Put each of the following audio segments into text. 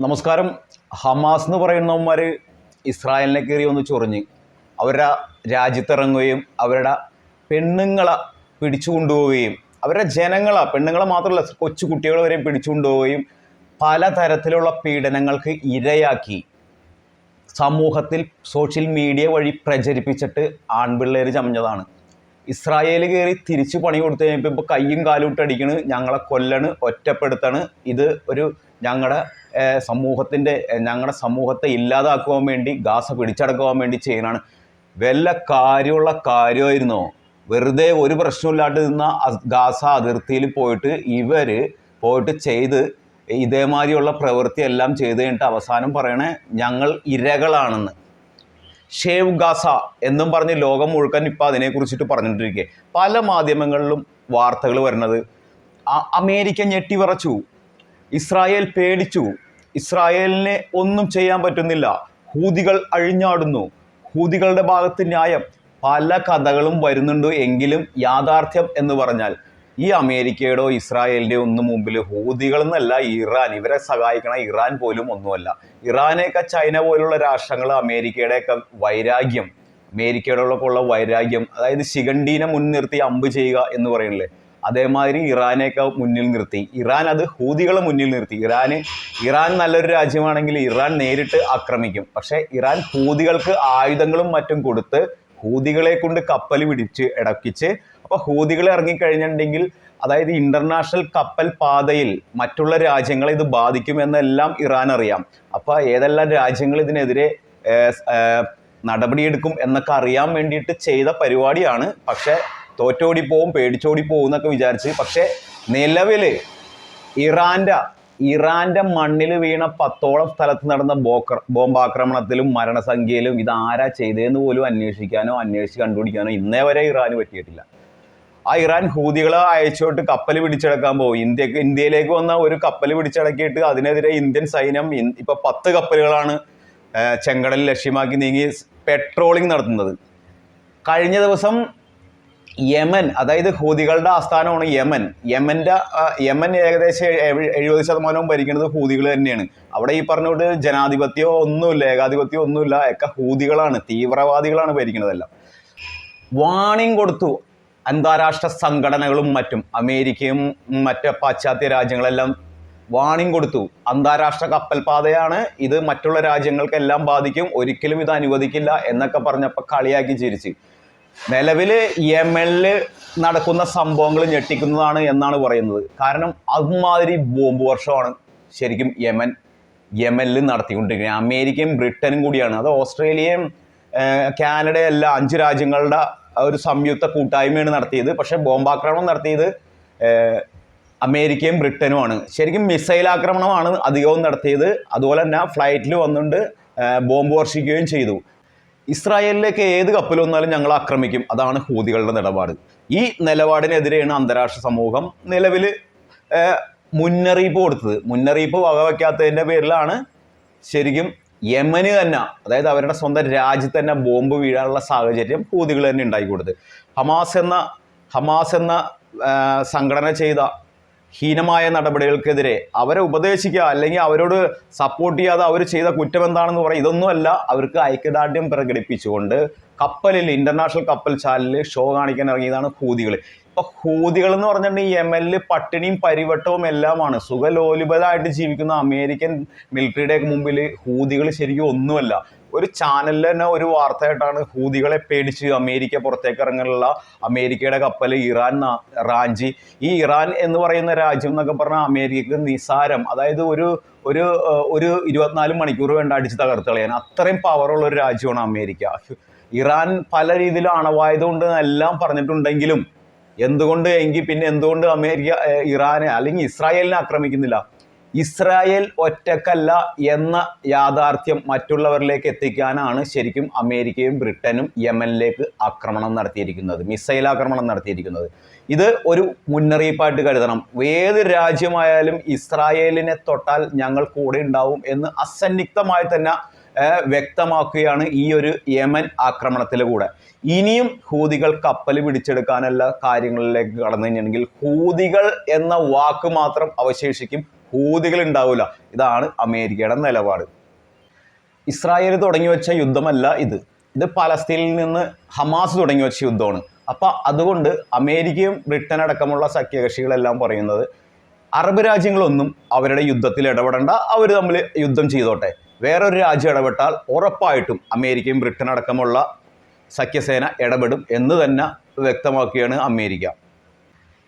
നമസ്കാരം. ഹമാസ് എന്ന് പറയുന്നവന്മാർ ഇസ്രായേലിനെ കയറി ഒന്ന് ചൊറിഞ്ഞ് അവരുടെ രാജ്യത്തിറങ്ങുകയും അവരുടെ പെണ്ണുങ്ങളെ പിടിച്ചു കൊണ്ടുപോവുകയും അവരുടെ ജനങ്ങളെ പെണ്ണുങ്ങളെ മാത്രമല്ല കൊച്ചു കുട്ടികളെ വരെ പിടിച്ചു കൊണ്ടുപോവുകയും പലതരത്തിലുള്ള പീഡനങ്ങൾക്ക് ഇരയാക്കി. സമൂഹത്തിൽ സോഷ്യൽ മീഡിയ വഴി പ്രചരിപ്പിച്ചിട്ട് ആൺപിള്ളേർ ചമഞ്ഞതാണ്. ഇസ്രായേൽ കയറി തിരിച്ചു പണി കൊടുത്തു കഴിഞ്ഞപ്പോൾ ഇപ്പോൾ കയ്യും കാലും ഇട്ടടിക്കണ് ഞങ്ങളെ കൊല്ലണ് ഒറ്റപ്പെടുത്തണ്. ഇത് ഒരു ഞങ്ങളുടെ സമൂഹത്തിന്റെ ഞങ്ങളുടെ സമൂഹത്തെ ഇല്ലാതാക്കുവാൻ വേണ്ടി ഗാസ പിടിച്ചടക്കുവാൻ വേണ്ടി ചെയ്യുന്നതാണ്. വല്ല കാര്യമുള്ള കാര്യമായിരുന്നോ? വെറുതെ ഒരു പ്രശ്നമില്ലാണ്ട് നിന്ന ഗാസ അതിർത്തിയിൽ പോയിട്ട് ഇവർ പോയിട്ട് ചെയ്ത് ഇതേമാതിരിയുള്ള പ്രവൃത്തി എല്ലാം ചെയ്ത് കഴിഞ്ഞിട്ട് അവസാനം പറയണേ ഞങ്ങൾ ഇരകളാണെന്ന്. ഷേവ് ഗാസ എന്നും പറഞ്ഞ് ലോകം മുഴുക്കൻ ഇപ്പം അതിനെക്കുറിച്ചിട്ട് പറഞ്ഞുകൊണ്ടിരിക്കുക പല മാധ്യമങ്ങളിലും വാർത്തകൾ വരുന്നത്. അമേരിക്ക അമേരിക്ക ഞെട്ടിവിറച്ചു ഇസ്രായേൽ പേടിച്ചു. ഇസ്രായേലിനെ ഒന്നും ചെയ്യാൻ പറ്റുന്നില്ല. ഹൂതികൾ അഴിഞ്ഞാടുന്നു. ഹൂതികളുടെ ഭാഗത്ത് ന്യായം. പല കഥകളും വരുന്നുണ്ട് എങ്കിലും യാഥാർത്ഥ്യം എന്ന് പറഞ്ഞാൽ ഈ അമേരിക്കയുടെയോ ഇസ്രായേലിന്റെയോ ഒന്നും മുമ്പിൽ ഹൂതികൾ എന്നല്ല ഇറാൻ. ഇവരെ സഹായിക്കണ ഇറാൻ പോലും ഒന്നുമല്ല. ഇറാനെയൊക്കെ ചൈന പോലുള്ള രാഷ്ട്രങ്ങൾ അമേരിക്കയുടെയൊക്കെ വൈരാഗ്യം അമേരിക്കയോടൊക്കെ വൈരാഗ്യം അതായത് ശിഖണ്ഡീനെ മുൻനിർത്തി അമ്പ് ചെയ്യുക എന്ന് പറയുന്നില്ലേ? അതേമാതിരി ഇറാനെയൊക്കെ മുന്നിൽ നിർത്തി. ഇറാൻ അത് ഹൂതികളെ മുന്നിൽ നിർത്തി. ഇറാന് ഇറാൻ നല്ലൊരു രാജ്യമാണെങ്കിൽ ഇറാൻ നേരിട്ട് ആക്രമിക്കും. പക്ഷേ ഇറാൻ ഹൂതികൾക്ക് ആയുധങ്ങളും മറ്റും കൊടുത്ത് ഹൂതികളെ കൊണ്ട് കപ്പൽ പിടിച്ച് ഇടക്കിച്ച് അപ്പോൾ ഹൂതികൾ ഇറങ്ങിക്കഴിഞ്ഞിട്ടുണ്ടെങ്കിൽ അതായത് ഇന്റർനാഷണൽ കപ്പൽ പാതയിൽ മറ്റുള്ള രാജ്യങ്ങളെ ഇത് ബാധിക്കുമെന്നെല്ലാം ഇറാൻ അറിയാം. അപ്പോൾ ഏതെല്ലാം രാജ്യങ്ങൾ ഇതിനെതിരെ നടപടിയെടുക്കും എന്നൊക്കെ അറിയാൻ വേണ്ടിയിട്ട് ചെയ്ത പരിപാടിയാണ്. പക്ഷേ തോറ്റോടി പോവും പേടിച്ചോടി പോവും എന്നൊക്കെ വിചാരിച്ച്. പക്ഷേ നിലവിൽ ഇറാന്റെ ഇറാന്റെ മണ്ണിൽ വീണ പത്തോളം സ്ഥലത്ത് നടന്ന ബോക്ര ബോംബാക്രമണത്തിലും മരണസംഖ്യയിലും ഇത് ആരാ ചെയ്തതെന്ന് പോലും അന്വേഷിക്കാനോ അന്വേഷിച്ച് കണ്ടുപിടിക്കാനോ ഇന്നേ വരെ ഇറാന് പറ്റിയിട്ടില്ല. ആ ഇറാൻ ഹൂതികളെ അയച്ചോട്ട് കപ്പൽ പിടിച്ചടക്കാൻ പോകും. ഇന്ത്യ ഇന്ത്യയിലേക്ക് വന്ന ഒരു കപ്പൽ പിടിച്ചടക്കിയിട്ട് അതിനെതിരെ ഇന്ത്യൻ സൈന്യം ഇപ്പൊ പത്ത് കപ്പലുകളാണ് ചെങ്കടലിൽ ലക്ഷ്യമാക്കി നീങ്ങി പെട്രോളിംഗ് നടത്തുന്നത്. കഴിഞ്ഞ ദിവസം യമൻ അതായത് ഹൂതികളുടെ ആസ്ഥാനമാണ് യമൻ. യമന്റെ യമൻ ഏകദേശം എഴു- എഴുപത് ശതമാനവും ഭരിക്കുന്നത് ഹൂതികൾ തന്നെയാണ്. അവിടെ ഈ പറഞ്ഞുകൊണ്ട് ജനാധിപത്യമോ ഒന്നുമില്ല ഏകാധിപത്യമോ ഒന്നുമില്ല ഒക്കെ ഹൂതികളാണ് തീവ്രവാദികളാണ് ഭരിക്കുന്നതെല്ലാം. വാണിംഗ് കൊടുത്തു. അന്താരാഷ്ട്ര സംഘടനകളും മറ്റും അമേരിക്കയും മറ്റ് പാശ്ചാത്യ രാജ്യങ്ങളെല്ലാം വാണിംഗ് കൊടുത്തു. അന്താരാഷ്ട്ര കപ്പൽപാതയാണ്. ഇത് മറ്റുള്ള രാജ്യങ്ങൾക്കെല്ലാം ബാധിക്കും. ഒരിക്കലും ഇത് അനുവദിക്കില്ല എന്നൊക്കെ പറഞ്ഞപ്പോൾ കളിയാക്കി ചിരിച്ച്. നിലവിൽ യമനിൽ നടക്കുന്ന സംഭവങ്ങൾ ഞെട്ടിക്കുന്നതാണ് എന്നാണ് പറയുന്നത്. കാരണം അതുമാതിരി ബോംബ് വർഷമാണ് ശരിക്കും യമൻ യമനിൽ നടത്തിക്കൊണ്ടിരിക്കുന്നത്. അമേരിക്കയും ബ്രിട്ടനും കൂടിയാണ്. അത് ഓസ്ട്രേലിയയും കാനഡയെല്ലാം അഞ്ച് രാജ്യങ്ങളുടെ ഒരു സംയുക്ത കൂട്ടായ്മയാണ് നടത്തിയത്. പക്ഷേ ബോംബാക്രമണം നടത്തിയത് അമേരിക്കയും ബ്രിട്ടനുമാണ്. ശരിക്കും മിസൈൽ ആക്രമണമാണ് അധികവും നടത്തിയത്. അതുപോലെ തന്നെ ഫ്ലൈറ്റിൽ വന്നുകൊണ്ട് ബോംബ് വർഷിക്കുകയും ചെയ്തു. ഇസ്രായേലിലേക്ക് ഏത് കപ്പൽ വന്നാലും ഞങ്ങൾ ആക്രമിക്കും. അതാണ് ഹൂതികളുടെ നിലപാട്. ഈ നിലപാടിനെതിരെയാണ് അന്താരാഷ്ട്ര സമൂഹം നിലവിൽ മുന്നറിയിപ്പ് കൊടുത്തത്. മുന്നറിയിപ്പ് വകവയ്ക്കാത്തതിന്റെ പേരിലാണ് ശരിക്കും യമന് തന്നെ അതായത് അവരുടെ സ്വന്തം രാജ്യത്ത് തന്നെ ബോംബ് വീഴാനുള്ള സാഹചര്യം ഹൂതികൾ തന്നെ ഉണ്ടാക്കി കൊടുത്ത്. ഹമാസ് എന്ന ഹമാസ് എന്ന സംഘടന ചെയ്ത ഹീനമായ നടപടികൾക്കെതിരെ അവരെ ഉപദേശിക്കുക അല്ലെങ്കിൽ അവരോട് സപ്പോർട്ട് ചെയ്യാതെ അവർ ചെയ്ത കുറ്റം എന്താണെന്ന് പറയും ഇതൊന്നുമല്ല. അവർക്ക് ഐക്യദാർഢ്യം പ്രകടിപ്പിച്ചുകൊണ്ട് കപ്പലിൽ ഇന്റർനാഷണൽ കപ്പൽ ചാനലിൽ ഷോ കാണിക്കാൻ ഇറങ്ങിയതാണ് ഹൂതികൾ. ഇപ്പൊ ഹൂതികൾ എന്ന് പറഞ്ഞിട്ടുണ്ടെങ്കിൽ യമനിൽ പട്ടിണിയും പരിവട്ടവും എല്ലാമാണ്. സുഖലോലുപതായിട്ട് ജീവിക്കുന്ന അമേരിക്കൻ മിലിറ്ററിയുടെ മുമ്പിൽ ഹൂതികൾ ശരിക്കും ഒന്നുമല്ല. ഒരു ചാനലിൽ തന്നെ ഒരു വാർത്തയായിട്ടാണ് ഹൂതികളെ പേടിച്ച് അമേരിക്ക പുറത്തേക്ക് ഇറങ്ങാനുള്ള അമേരിക്കയുടെ കപ്പൽ ഇറാൻ റാഞ്ചി. ഈ ഇറാൻ എന്ന് പറയുന്ന രാജ്യം എന്നൊക്കെ പറഞ്ഞാൽ അമേരിക്കക്ക് നിസാരം. അതായത് ഒരു ഒരു ഒരു ഇരുപത്തിനാല് മണിക്കൂർ വേണ്ട അടിച്ച് തകർത്ത് കളയാൻ. അത്രയും പവറുള്ള ഒരു രാജ്യമാണ് അമേരിക്ക. ഇറാൻ പല രീതിയിലും അണവായത് കൊണ്ട് എല്ലാം പറഞ്ഞിട്ടുണ്ടെങ്കിലും എന്തുകൊണ്ട് എങ്കിൽ പിന്നെ എന്തുകൊണ്ട് അമേരിക്ക ഇറാനെ അല്ലെങ്കിൽ ഇസ്രായേലിനെ ആക്രമിക്കുന്നില്ല? ഇസ്രായേൽ ഒറ്റക്കല്ല എന്ന യാഥാർത്ഥ്യം മറ്റുള്ളവരിലേക്ക് എത്തിക്കാനാണ് ശരിക്കും അമേരിക്കയും ബ്രിട്ടനും യമനിലേക്ക് ആക്രമണം നടത്തിയിരിക്കുന്നത് മിസൈൽ ആക്രമണം നടത്തിയിരിക്കുന്നത്. ഇത് ഒരു മുന്നറിയിപ്പായിട്ട് കരുതണം. ഏത് രാജ്യമായാലും ഇസ്രായേലിനെ തൊട്ടാൽ ഞങ്ങൾ കൂടെ ഉണ്ടാവും എന്ന് അസന്നിഗ്ധമായി തന്നെ വ്യക്തമാക്കുകയാണ് ഈ ഒരു യമൻ ആക്രമണത്തിലൂടെ ഇനിയും ഹൂതികൾ കപ്പൽ പിടിച്ചെടുക്കാനല്ല കാര്യങ്ങളിലേക്ക് കടന്നു കഴിഞ്ഞിട്ടുണ്ടെങ്കിൽ ഹൂതികൾ എന്ന വാക്ക് മാത്രം അവശേഷിക്കും. ഹൂതികൾ ഉണ്ടാവില്ല ഇതാണ് അമേരിക്കയുടെ നിലപാട്. ഇസ്രായേൽ തുടങ്ങി വെച്ച യുദ്ധമല്ല ഇത്. ഇത് പലസ്തീനിൽ നിന്ന് ഹമാസ് തുടങ്ങി വെച്ച യുദ്ധമാണ്. അപ്പോൾ അതുകൊണ്ട് അമേരിക്കയും ബ്രിട്ടൻ അടക്കമുള്ള സഖ്യകക്ഷികളെല്ലാം പറയുന്നത് അറബ് രാജ്യങ്ങളൊന്നും അവരുടെ യുദ്ധത്തിൽ ഇടപെടേണ്ട. അവർ തമ്മിൽ യുദ്ധം ചെയ്തോട്ടെ. വേറൊരു രാജ്യം ഇടപെട്ടാൽ ഉറപ്പായിട്ടും അമേരിക്കയും ബ്രിട്ടൻ അടക്കമുള്ള സഖ്യസേന ഇടപെടും എന്ന് തന്നെ വ്യക്തമാക്കുകയാണ് അമേരിക്ക.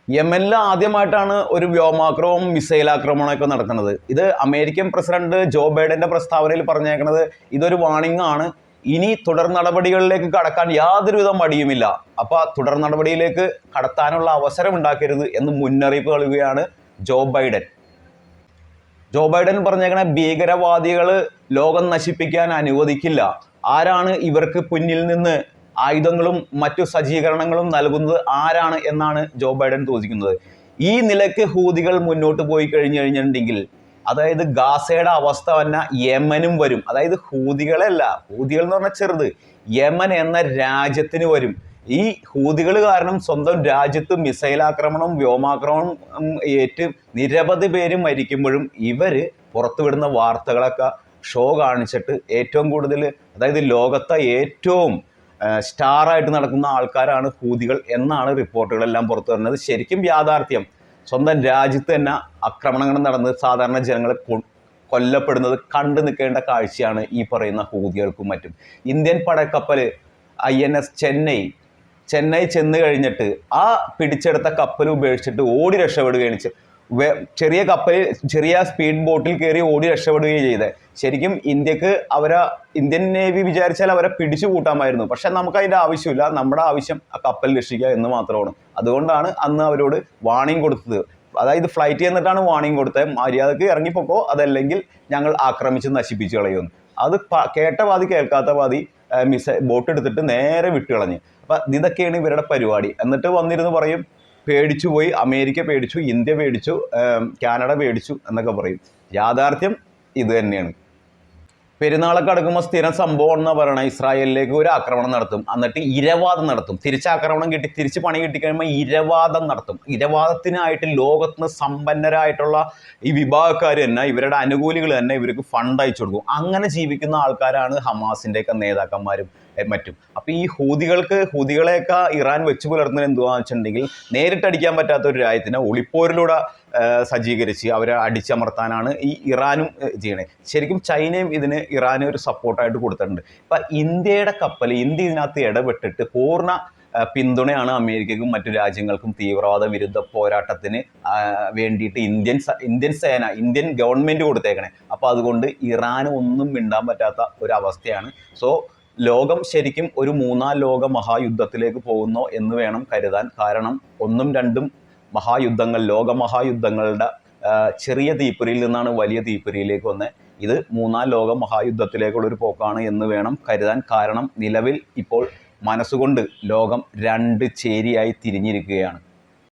യമനിൽ ആദ്യമായിട്ടാണ് ഒരു വ്യോമാക്രമവും മിസൈൽ ആക്രമണമൊക്കെ നടക്കുന്നത്. ഇത് അമേരിക്കൻ പ്രസിഡന്റ് ജോ ബൈഡന്റെ പ്രസ്താവനയിൽ പറഞ്ഞേക്കുന്നത് ഇതൊരു വാണിംഗ് ആണ്. ഇനി തുടർ നടപടികളിലേക്ക് കടക്കാൻ യാതൊരുവിധ മടിയുമില്ല. അപ്പോൾ തുടർ നടപടിയിലേക്ക് കടത്താനുള്ള അവസരം ഉണ്ടാക്കരുത് എന്ന് മുന്നറിയിപ്പ് നൽകുകയാണ് ജോ ബൈഡൻ. ജോ ബൈഡൻ പറഞ്ഞേക്കണ ഭീകരവാദികൾ ലോകം നശിപ്പിക്കാൻ അനുവദിക്കില്ല. ആരാണ് ഇവർക്ക് പിന്നിൽ നിന്ന് ആയുധങ്ങളും മറ്റു സജ്ജീകരണങ്ങളും നൽകുന്നത്? ആരാണ് എന്നാണ് ജോ ബൈഡൻ ചോദിക്കുന്നത്. ഈ നിലയ്ക്ക് ഹൂതികൾ മുന്നോട്ട് പോയി കഴിഞ്ഞു കഴിഞ്ഞിട്ടുണ്ടെങ്കിൽ അതായത് ഗാസയുടെ അവസ്ഥ തന്നെ യമനും വരും. അതായത് ഹൂതികളല്ല ഹൂതികൾ എന്ന് പറഞ്ഞാൽ ചെറുത്. യമൻ എന്ന രാജ്യത്തിന് വരും. ഈ ഹൂതികൾ കാരണം സ്വന്തം രാജ്യത്ത് മിസൈൽ ആക്രമണം വ്യോമാക്രമണം ഏറ്റ് നിരവധി പേര് മരിക്കുമ്പോഴും ഇവർ പുറത്തുവിടുന്ന വാർത്തകളൊക്കെ ഷോ കാണിച്ചിട്ട് ഏറ്റവും കൂടുതൽ അതായത് ലോകത്തെ ഏറ്റവും സ്റ്റാറായിട്ട് നടക്കുന്ന ആൾക്കാരാണ് ഹൂതികൾ എന്നാണ് റിപ്പോർട്ടുകളെല്ലാം പുറത്തു വരുന്നത്. ശരിക്കും യാഥാർത്ഥ്യം സ്വന്തം രാജ്യത്ത് തന്നെ ആക്രമണങ്ങൾ നടന്ന് സാധാരണ ജനങ്ങൾ കൊല്ലപ്പെടുന്നത് കണ്ടു നിൽക്കേണ്ട കാഴ്ചയാണ് ഈ പറയുന്ന ഹൂതികൾക്കും മറ്റും. Indian പടക്കപ്പൽ I N S Chennai Chennai ചെന്ന് കഴിഞ്ഞിട്ട് ആ പിടിച്ചെടുത്ത കപ്പൽ ഉപേക്ഷിച്ചിട്ട് ഓടി രക്ഷപ്പെടുകയാണ് ചെറിയ കപ്പലിൽ ചെറിയ സ്പീഡ് ബോട്ടിൽ കയറി ഓടി രക്ഷപ്പെടുകയും ചെയ്തത്. ശരിക്കും ഇന്ത്യയ്ക്ക് അവരെ ഇന്ത്യൻ നേവി വിചാരിച്ചാൽ അവരെ പിടിച്ചു കൂട്ടാമായിരുന്നു. പക്ഷെ നമുക്ക് അതിന്റെ ആവശ്യമില്ല. നമ്മുടെ ആവശ്യം ആ കപ്പൽ രക്ഷിക്കുക എന്ന് മാത്രമാണ്. അതുകൊണ്ടാണ് അന്ന് അവരോട് വാണിംഗ് കൊടുത്തത്. അതായത് ഫ്ലൈറ്റ് ചെന്നിട്ടാണ് വാണിംഗ് കൊടുത്തത്. മര്യാദയ്ക്ക് ഇറങ്ങിപ്പോക്കോ അതല്ലെങ്കിൽ ഞങ്ങൾ ആക്രമിച്ച് നശിപ്പിച്ചു കളയുമെന്ന്. അത് കേട്ട പാതി കേൾക്കാത്ത പാതി മിസൈ ബോട്ട് എടുത്തിട്ട് നേരെ വിട്ട് കളഞ്ഞ് അപ്പം ഇതൊക്കെയാണ് ഇവരുടെ പരിപാടി. എന്നിട്ട് വന്നിരുന്ന് പറയും പേടിച്ചു പോയി അമേരിക്ക പേടിച്ചു ഇന്ത്യ പേടിച്ചു കാനഡ പേടിച്ചു എന്നൊക്കെ പറയും. യാഥാർത്ഥ്യം ഇത് തന്നെയാണ്. പെരുന്നാളൊക്കെ അടുക്കുമ്പോൾ സ്ഥിരം സംഭവം എന്ന് പറയണത് ഇസ്രായേലിലേക്ക് ഒരു ആക്രമണം നടത്തും. എന്നിട്ട് ഇരവാദം നടത്തും. തിരിച്ചാക്രമണം കിട്ടി തിരിച്ച് പണി കിട്ടിക്കഴിയുമ്പോൾ ഇരവാദം നടത്തും. ഇരവാദത്തിനായിട്ട് ലോകത്തിന് സമ്പന്നരായിട്ടുള്ള ഈ വിഭാഗക്കാർ തന്നെ ഇവരുടെ അനുകൂലികൾ തന്നെ ഇവർക്ക് ഫണ്ട് അയച്ചു കൊടുക്കും. അങ്ങനെ ജീവിക്കുന്ന ആൾക്കാരാണ് ഹമാസിന്റെയൊക്കെ നേതാക്കന്മാരും. മറ്റും അപ്പോൾ ഈ ഹൂതികൾക്ക് ഹൂതികളെയൊക്കെ ഇറാൻ വെച്ച് പുലർത്തുന്നത് എന്തുവാന്ന് വെച്ചിട്ടുണ്ടെങ്കിൽ നേരിട്ടടിക്കാൻ പറ്റാത്ത ഒരു രാജ്യത്തിനെ ഒളിപ്പോരിലൂടെ സജ്ജീകരിച്ച് അവരെ അടിച്ചമർത്താനാണ് ഈ ഇറാനും ചെയ്യണേ. ശരിക്കും ചൈനയും ഇതിന് ഇറാന് ഒരു സപ്പോർട്ടായിട്ട് കൊടുത്തിട്ടുണ്ട്. ഇപ്പം ഇന്ത്യയുടെ കപ്പൽ ഇന്ത്യ ഇതിനകത്ത് ഇടപെട്ടിട്ട് പൂർണ പിന്തുണയാണ് അമേരിക്കക്കും മറ്റു രാജ്യങ്ങൾക്കും തീവ്രവാദ വിരുദ്ധ പോരാട്ടത്തിന് വേണ്ടിയിട്ട് ഇന്ത്യൻ ഇന്ത്യൻ സേന ഇന്ത്യൻ ഗവൺമെന്റ് കൊടുത്തേക്കണേ. അപ്പോൾ അതുകൊണ്ട് ഇറാന് ഒന്നും മിണ്ടാൻ പറ്റാത്ത ഒരു അവസ്ഥയാണ്. സോ ലോകം ശരിക്കും ഒരു മൂന്നാം ലോക മഹായുദ്ധത്തിലേക്ക് പോകുന്നോ എന്ന് വേണം കരുതാൻ. കാരണം ഒന്നും രണ്ടും മഹായുദ്ധങ്ങൾ ലോകമഹായുദ്ധങ്ങളുടെ മഹായുദ്ധങ്ങളുടെ ചെറിയ തീപ്പൊരിയിൽ നിന്നാണ് വലിയ തീപ്പൊരിയിലേക്ക് വന്നത് ഇത് മൂന്നാം ലോക മഹായുദ്ധത്തിലേക്കുള്ള ഒരു പോക്കാണ് എന്ന് വേണം കരുതാൻ. കാരണം നിലവിൽ ഇപ്പോൾ മനസ്സുകൊണ്ട് ലോകം രണ്ട് ചേരിയായി തിരിഞ്ഞിരിക്കുകയാണ്.